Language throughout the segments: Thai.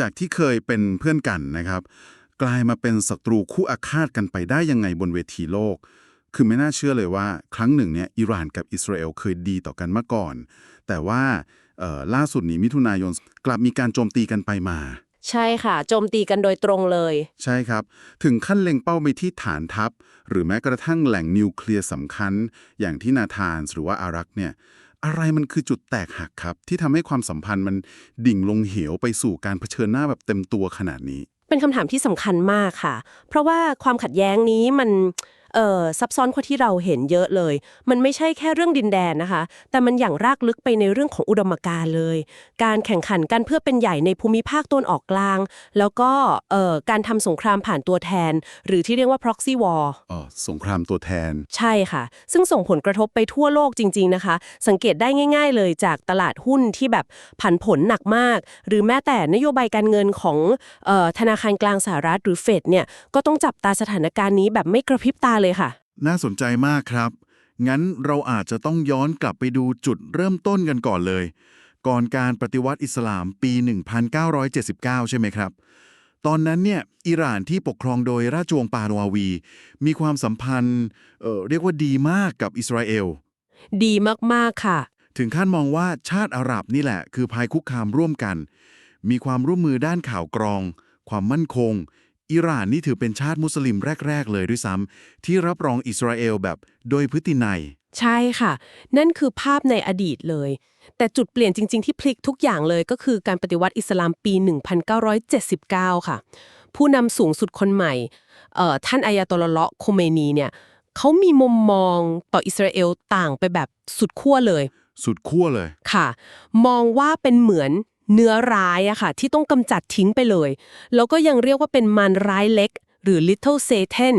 จากที่เคยเป็นเพื่อนกันนะครับ กลายมาเป็นศัตรูคู่อาฆาตกันไปได้ยังไงบนเวทีโลก คือไม่น่าเชื่อเลยว่า ครั้งหนึ่งเนี่ยอิหร่านกับอิสราเอลเคยดีต่อกันมาก่อน แต่ว่าเอ่อล่าสุดนี้มิถุนายนกลับมีการโจมตีกันไปมาใช่ค่ะ โจมตีกันโดยตรงเลย ใช่ครับ ถึงขั้นเล็งเป้าไปที่ฐานทัพ หรือแม้กระทั่งแหล่งนิวเคลียร์สำคัญ อย่างที่นาธานส์หรือว่าอารักเนี่ย อะไรมันคือจุดแตกหักครับ ที่ทำให้ความสัมพันธ์มันดิ่งลงเหวไปสู่การเผชิญหน้าแบบเต็มตัวขนาดนี้ เป็นคำถามที่สำคัญมากค่ะ เพราะว่าความขัดแย้งนี้มัน เอ่อซับซ้อนกว่าที่เราเห็นเยอะเลย มันไม่ใช่แค่เรื่องดินแดนนะคะ แต่มันอย่างรากลึกไปในเรื่องของอุดมการณ์เลย การแข่งขันกันเพื่อเป็นใหญ่ในภูมิภาคตะวันออกกลาง แล้วก็เอ่อการทำสงครามผ่านตัวแทน หรือที่เรียกว่า proxy war อ๋อสงครามตัวแทน ใช่ค่ะ ซึ่งส่งผลกระทบไปทั่วโลกจริง ๆนะคะ สังเกตได้ง่าย ๆ เลยจากตลาดหุ้นที่แบบผันผลหนักมาก หรือแม้แต่นโยบายการเงินของเออธนาคารกลางสหรัฐหรือเฟดเนี่ยก็ต้องจับตาสถานการณ์นี้แบบไม่กระพริบตาเลยค่ะ น่าสนใจมากครับ งั้นเราอาจจะต้องย้อนกลับไปดูจุดเริ่มต้นกันก่อนเลย ก่อนการปฏิวัติอิสลามปี 1979 ใช่ไหมครับ ตอนนั้นเนี่ยอิหร่านที่ปกครองโดยราชวงศ์ปาห์วาวี มีความสัมพันธ์เอ่อเรียกว่าดีมากกับอิสราเอล ดีมากๆค่ะ ถึงขั้นมองว่าชาติอาหรับนี่แหละ คือภัยคุกคามร่วมกัน มีความร่วมมือด้านข่าวกรอง ความมั่นคง อิหร่านนี่ถือเป็นชาติมุสลิมแรก ๆ เลยด้วยซ้ำที่รับรองอิสราเอลแบบโดยพฤตินัย ใช่ค่ะ นั่นคือภาพในอดีตเลย แต่จุดเปลี่ยนจริง ๆ ที่พลิกทุกอย่างเลยก็คือการปฏิวัติอิสลามปี 1979 ค่ะ ผู้นำสูงสุดคนใหม่เอ่อท่านอายาตอลลอฮ์โคเมนีเนี่ยเขามีมุมมองต่ออิสราเอลต่างไปแบบสุดขั้วเลย สุดขั้วเลยค่ะ มองว่าเป็นเหมือน เนื้อร้ายอะค่ะที่ต้องกำจัดทิ้งไปเลย แล้วก็ยังเรียกว่าเป็นมันร้ายเล็ก หรือ little satan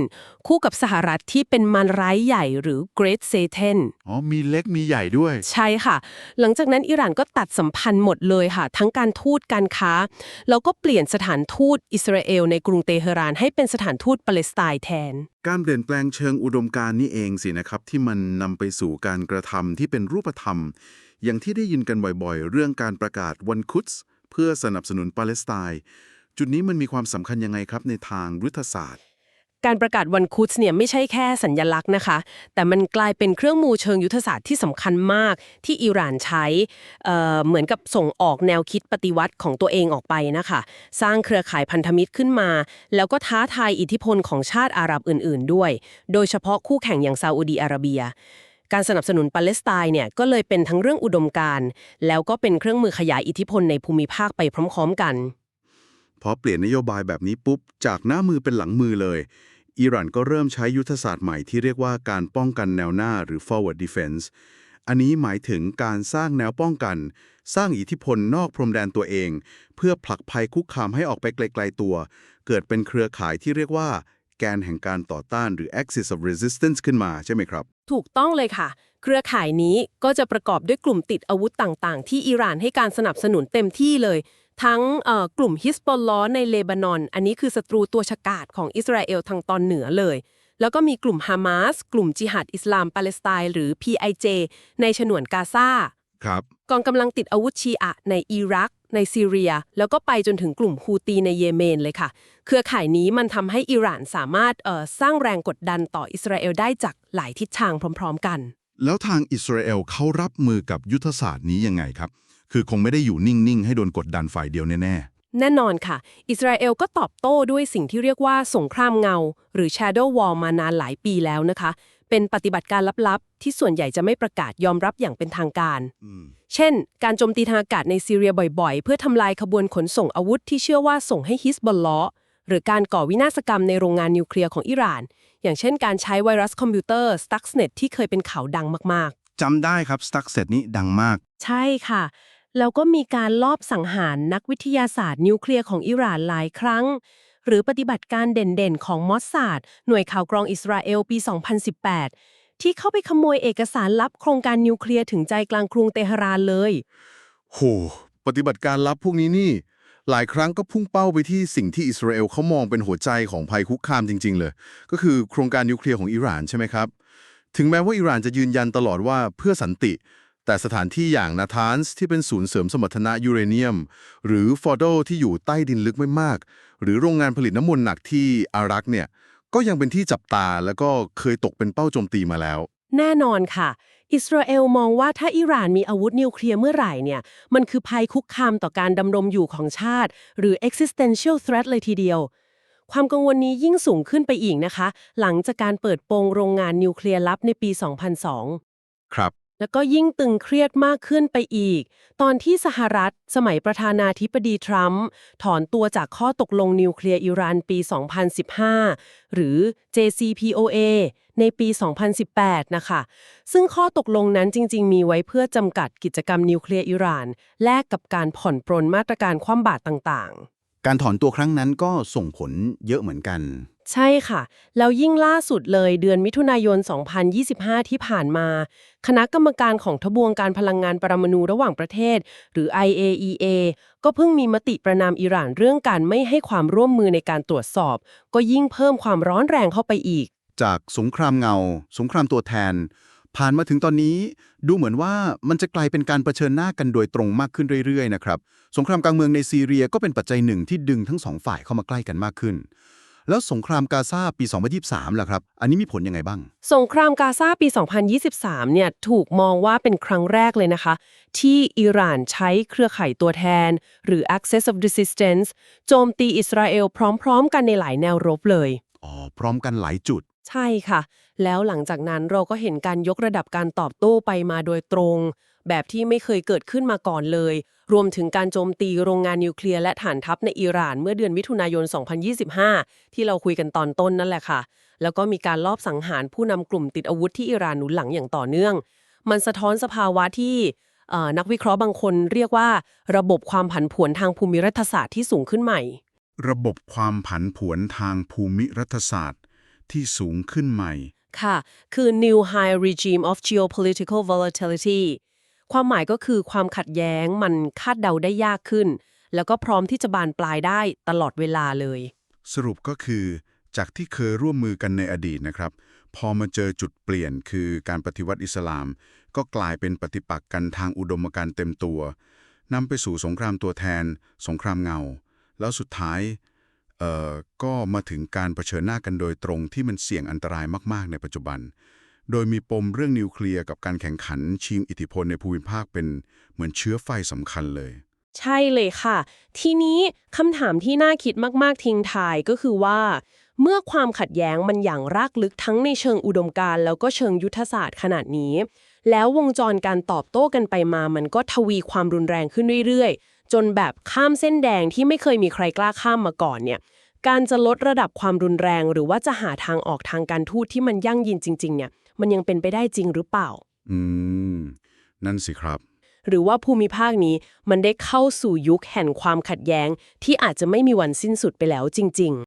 คู่กับสหรัฐที่เป็นมารร้ายใหญ่หรือ great satan อ๋อ มีเล็กมีใหญ่ด้วย ใช่ค่ะ หลังจากนั้นอิหร่านก็ตัดสัมพันธ์หมดเลยค่ะ ทั้งการทูตการค้า แล้วก็เปลี่ยนสถานทูตอิสราเอลในกรุงเตหะรานให้เป็นสถานทูตปาเลสไตน์แทน การเปลี่ยนแปลงเชิงอุดมการณ์นี่เองสินะครับ ที่มันนำไปสู่การกระทำที่เป็นรูปธรรม อย่างที่ได้ยินกันบ่อยๆ เรื่องการประกาศวันคุตส์เพื่อสนับสนุนปาเลสไตน์ จุดนี้มันมีความสำคัญยังไงครับในทางยุทธศาสตร์ การประกาศวันคุตส์เนี่ยไม่ใช่แค่สัญญลักษณ์นะคะ แต่มันกลายเป็นเครื่องมือเชิงยุทธศาสตร์ที่สำคัญมากที่อิหร่านใช้เอ่อเหมือนกับส่งออกแนวคิดปฏิวัติของตัวเองออกไปนะคะ สร้างเครือข่ายพันธมิตรขึ้นมา แล้วก็ท้าทายอิทธิพลของชาติอาหรับอื่น ๆ ด้วย โดยเฉพาะคู่แข่งอย่างซาอุดีอาระเบียการสนับสนุนปาเลสไตน์เนี่ยก็เลยเป็นทั้งเรื่องอุดมการณ์แล้วก็เป็นเครื่องมือขยายอิทธิพลในภูมิภาคไปพร้อม ๆ กัน พอเปลี่ยนนโยบายแบบนี้ปุ๊บ จากหน้ามือเป็นหลังมือเลย อิหร่านก็เริ่มใช้ยุทธศาสตร์ใหม่ที่เรียกว่าการป้องกันแนวหน้าหรือ forward defense อันนี้หมายถึงการสร้างแนวป้องกัน สร้างอิทธิพลนอกพรมแดนตัวเอง เพื่อผลักภัยคุกคามให้ออกไปไกลๆตัว เกิดเป็นเครือข่ายที่เรียกว่า แกนแห่งการต่อต้านหรือ axis of resistance ขึ้นมาใช่ไหมครับ ถูกต้องเลยค่ะ เครือข่ายนี้ก็จะประกอบด้วยกลุ่มติดอาวุธต่างๆ ที่อิหร่านให้การสนับสนุนเต็มที่เลย ทั้งเอ่อกลุ่มฮิสบอลลอในเลบานอน อันนี้คือศัตรูตัวฉกาจของอิสราเอลทางตอนเหนือเลย แล้วก็มีกลุ่มฮามาสกลุ่มจิฮัดอิสลามปาเลสไตน์หรือ PIJ ในฉนวนกาซาครับกองกำลังติดอาวุธชีอะในอิรัก ในซีเรีย แล้วก็ไปจนถึงกลุ่มฮูตีในเยเมนเลยค่ะ เครือข่ายนี้มันทำให้อิหร่านสามารถเอ่อสร้างแรงกดดันต่ออิสราเอลได้จากหลายทิศทางพร้อม ๆ กัน แล้วทางอิสราเอลเขารับมือกับยุทธศาสตร์นี้ยังไงครับ คือคงไม่ได้อยู่นิ่ง ๆ ให้โดนกดดันฝ่ายเดียวแน่แน่นอนค่ะ อิสราเอลก็ตอบโต้ด้วยสิ่งที่เรียกว่าสงครามเงา หรือ Shadow War มานานหลายปีแล้วนะคะ เป็นปฏิบัติการลับๆ ที่ส่วนใหญ่จะไม่ประกาศยอมรับอย่างเป็นทางการๆอืมเช่น การโจมตีทางอากาศในซีเรียบ่อยๆ เพื่อทำลายขบวนขนส่งอาวุธที่เชื่อว่าส่งให้ฮิสบอลลอหรือการก่อวินาศกรรมในโรงงานนิวเคลียร์ของอิหร่าน อย่างเช่น การใช้ไวรัสคอมพิวเตอร์ Stuxnet ที่เคยเป็นข่าวดังมากๆ จำได้ครับสตั๊กเซตนี้ดังมาก ใช่ค่ะ แล้วก็มีการลอบสังหารนักวิทยาศาสตร์นิวเคลียร์ของอิหร่านหลายครั้ง หรือปฏิบัติการเด่นๆ ของมอสซาดหน่วยข่าวกรองอิสราเอลปี 2018 ที่เข้าไปขโมยเอกสารลับโครงการนิวเคลียร์ถึงใจกลางกรุงเตหะรานเลยโหปฏิบัติการลับพวกนี้นี่ หลายครั้งก็พุ่งเป้าไปที่สิ่งที่อิสราเอลเขามองเป็นหัวใจของภัยคุกคามจริง ๆ เลย ก็คือโครงการนิวเคลียร์ของอิหร่านใช่ไหมครับ ถึงแม้ว่าอิหร่านจะยืนยันตลอดว่าเพื่อสันติ แต่สถานที่อย่างนาธานส์ที่เป็นศูนย์เสริมสมรรถนะยูเรเนียม หรือฟอร์โดที่อยู่ใต้ดินลึกไม่มาก หรือโรงงานผลิตน้ำมันหนักที่อารักเนี่ยก็ยังเป็นที่จับตาแล้วก็เคยตกเป็นเป้าโจมตีมาแล้ว แน่นอนค่ะ อิสราเอลมองว่าถ้าอิหร่านมีอาวุธนิวเคลียร์เมื่อไหร่เนี่ย มันคือภัยคุกคามต่อการดำรงอยู่ของชาติ หรือ existential threat เลยทีเดียว ความกังวลนี้ยิ่งสูงขึ้นไปอีกนะคะ หลังจากการเปิดโปงโรงงานนิวเคลียร์ลับในปี 2002 ครับ แล้วก็ยิ่งตึงเครียดมากขึ้นไปอีก ตอนที่สหรัฐ สมัยประธานาธิบดีทรัมป์ถอนตัวจากข้อตกลงนิวเคลียร์อิหร่านปี 2015 หรือ JCPOA ในปี 2018 นะคะ ซึ่งข้อตกลงนั้นจริง ๆ มีไว้เพื่อจำกัดกิจกรรมนิวเคลียร์อิหร่าน แลกกับการผ่อนปรนมาตรการคว่ำบาตรต่างๆ การถอนตัวครั้งนั้นก็ส่งผลเยอะเหมือนกัน ใช่ค่ะ แล้วยิ่งล่าสุดเลยเดือนมิถุนายน 2025 ที่ผ่านมา คณะกรรมการของทบวงการพลังงานปรมาณูระหว่างประเทศ หรือ IAEA ก็เพิ่งมีมติประนามอิหร่านเรื่องการไม่ให้ความร่วมมือในการตรวจสอบ ก็ยิ่งเพิ่มความร้อนแรงเข้าไปอีก จากสงครามเงา สงครามตัวแทน ผ่านมาถึงตอนนี้ ดูเหมือนว่ามันจะกลายเป็นการระเชิญหน้ากันโดยตรงมากขึ้นเรื่อยๆนะครับสงครามกลางเมืองในซีเรียก็เป็นปัจจัยหนึ่งที่ดึงทั้งสองฝ่ายเข้ามาใกล้กันมากขึ้น แล้วสงครามกาซาปี 2023ล่ะครับ อันนี้มีผลยังไงบ้าง สงครามกาซาปี 2023 เนี่ยถูกมองว่าเป็นครั้งแรกเลยนะคะ ที่อิหร่านใช้เครือข่ายตัวแทน หรือ Axis of Resistance โจมตีอิสราเอลพร้อมๆ กันในหลายแนวรบเลย อ๋อ พร้อมกันหลายจุด ใช่ค่ะ แล้วหลังจากนั้นเราก็เห็นการยกระดับการตอบโต้ไปมาโดยตรง แบบที่ไม่เคยเกิดขึ้นมาก่อนเลย รวมถึงการโจมตีโรงงานนิวเคลียร์และฐานทัพในอิหร่านเมื่อเดือนมิถุนายน 2025 ที่เราคุยกันตอนต้นนั่นแหละค่ะ แล้วก็มีการลอบสังหารผู้นำกลุ่มติดอาวุธที่อิหร่านหนุนหลังอย่างต่อเนื่อง มันสะท้อนสภาวะที่เอ่อนักวิเคราะห์บางคนเรียกว่าระบบความผันผวนทางภูมิรัฐศาสตร์ที่สูงขึ้นใหม่ ระบบความผันผวนทางภูมิรัฐศาสตร์ที่สูงขึ้นใหม่ ค่ะ คือ New High Regime of Geopolitical Volatility ความหมายก็คือความขัดแย้งมันคาดเดาได้ยากขึ้น แล้วก็พร้อมที่จะบานปลายได้ตลอดเวลาเลย สรุปก็คือ จากที่เคยร่วมมือกันในอดีตนะครับ พอมาเจอจุดเปลี่ยนคือการปฏิวัติอิสลาม ก็กลายเป็นปฏิปักษ์กันทางอุดมการณ์เต็มตัวนำไปสู่สงครามตัวแทน สงครามเงา แล้วสุดท้ายเอ่อก็มาถึงการเผชิญหน้ากันโดยตรงที่มันเสี่ยงอันตรายมาก ๆ ในปัจจุบัน โดยมีปมเรื่องนิวเคลียร์กับการแข่งขันชิงอิทธิพลในภูมิภาคเป็นเหมือนเชื้อไฟสำคัญเลย ใช่เลยค่ะ ทีนี้คำถามที่น่าคิดมาก ๆ ทิ้งทายก็คือว่า เมื่อความขัดแย้งมันอย่างรากลึกทั้งในเชิงอุดมการณ์แล้วก็เชิงยุทธศาสตร์ขนาดนี้ แล้ววงจรการตอบโต้กันไปมา มันก็ทวีความรุนแรงขึ้นเรื่อย ๆ จนแบบข้ามเส้นแดงที่ไม่เคยมีใครกล้าข้ามมาก่อนเนี่ยการจะลดระดับความรุนแรง หรือว่าจะหาทางออกทางการทูตที่มันยั่งยืนจริง ๆ เนี่ย มันยังเป็นไปได้จริงหรือเปล่า อืม นั่นสิครับ หรือว่าภูมิภาคนี้มันได้เข้าสู่ยุคแห่งความขัดแย้ง ที่อาจจะไม่มีวันสิ้นสุดไปแล้วจริง ๆ